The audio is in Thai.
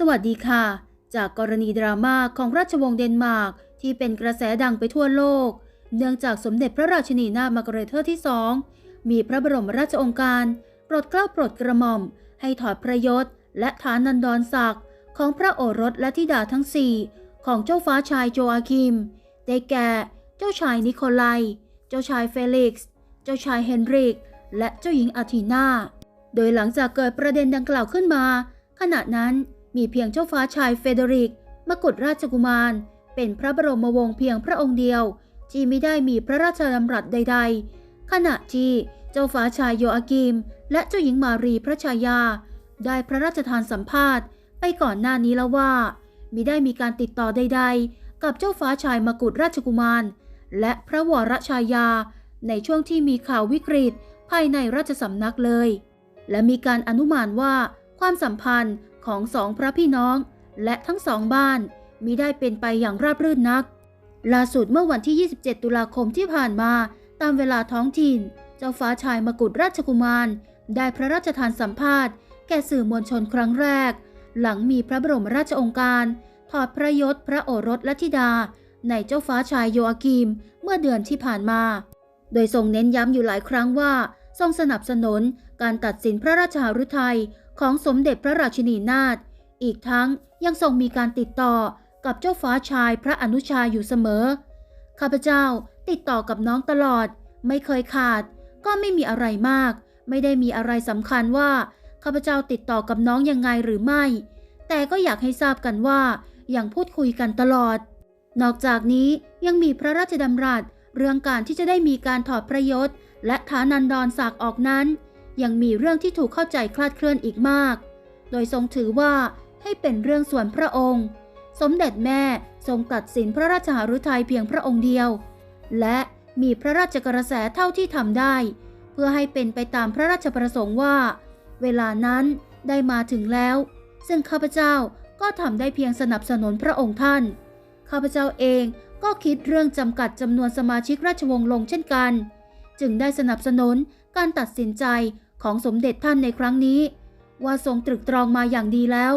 สวัสดีค่ะ จากกรณีดราม่าของราชวงศ์เดนมาร์กที่เป็นกระแสดังไปทั่วโลก เนื่องจากสมเด็จพระราชินีนาถมาร์กาเรเธอร์ที่สองมีพระบรมราชองค์การโปรดเกล้าโปรดกระหม่อม ให้ถอดพระยศและฐานันดรศักดิ์ของพระโอรสและธิดาทั้งสี่ของเจ้าฟ้าชายโจอาคิม ได้แก่ เจ้าชายนิโคลายเจ้าชายเฟลิกซ์ เจ้าชายเฮนริก และเจ้าหญิงอาทีนา โดยหลังจากเกิดประเด็นดังกล่าวขึ้นมา ขณะนั้น มีเพียงเจ้าฟ้าชายเฟเดริก มกุฎราชกุมาร เป็นพระบรมวงศ์เพียงพระองค์เดียวที่ไม่ได้มีพระราชดำรัสใด ๆ ขณะที่เจ้าฟ้าชายโยอากิม และเจ้าหญิงมารีพระชายา ได้พระราชทานสัมภาษณ์ ไปก่อนหน้านี้แล้วว่ามิได้มีการติดต่อใด ๆ กับเจ้าฟ้าชายมกุฎราชกุมาร และพระวรชายา ในช่วงที่มีข่าววิกฤตภายในราชสำนักเลย และมีการอนุมานว่าความสัมพันธ์ ของสองพระพี่น้อง และทั้งสองบ้านมิได้เป็นไปอย่างราบรื่นนัก ล่าสุดเมื่อวันที่ 27 ตุลาคมที่ผ่านมาตามเวลาท้องถิ่น เจ้าฟ้าชายมกุฎราชกุมาร ได้พระราชทานสัมภาษณ์ แก่สื่อมวลชนครั้งแรก หลังมีพระบรมราชองค์การ ถอดพระยศพระโอรสและธิดา ในเจ้าฟ้าชายโยอากิม เมื่อเดือนที่ผ่านมา โดยทรงเน้นย้ำอยู่หลายครั้งว่าทรงสนับสนุนการตัดสินพระราชาฤทัย ของสมเด็จพระราชินีนาถ อีกทั้งยังทรงมีการติดต่อกับเจ้าฟ้าชายพระอนุชาอยู่เสมอ ข้าพเจ้าติดต่อกับน้องตลอด ไม่เคยขาด ก็ไม่มีอะไรมาก ไม่ได้มีอะไรสำคัญว่าข้าพเจ้าติดต่อกับน้องยังไงหรือไม่ แต่ก็อยากให้ทราบกันว่ายังพูดคุยกันตลอด นอกจากนี้ยังมีพระราชดำรัสเรื่องการที่จะได้มีการถอดพระยศและฐานันดรศักดิ์ออกนั้น ยังมีเรื่องที่ถูกเข้าใจคลาดเคลื่อนอีกมาก โดยทรงถือว่าให้เป็นเรื่องส่วนพระองค์ สมเด็จแม่ทรงตัดสินพระราชหฤทัยเพียงพระองค์เดียว และมีพระราชกระแสเท่าที่ทำได้ เพื่อให้เป็นไปตามพระราชประสงค์ว่า เวลานั้นได้มาถึงแล้ว ซึ่งข้าพเจ้าก็ทำได้เพียงสนับสนุนพระองค์ท่าน ข้าพเจ้าเองก็คิดเรื่องจำกัดจำนวนสมาชิกราชวงศ์ลงเช่นกัน จึงได้สนับสนุนการตัดสินใจ ของสมเด็จท่านในครั้งนี้ ว่าทรงตรึกตรองมาอย่างดีแล้ว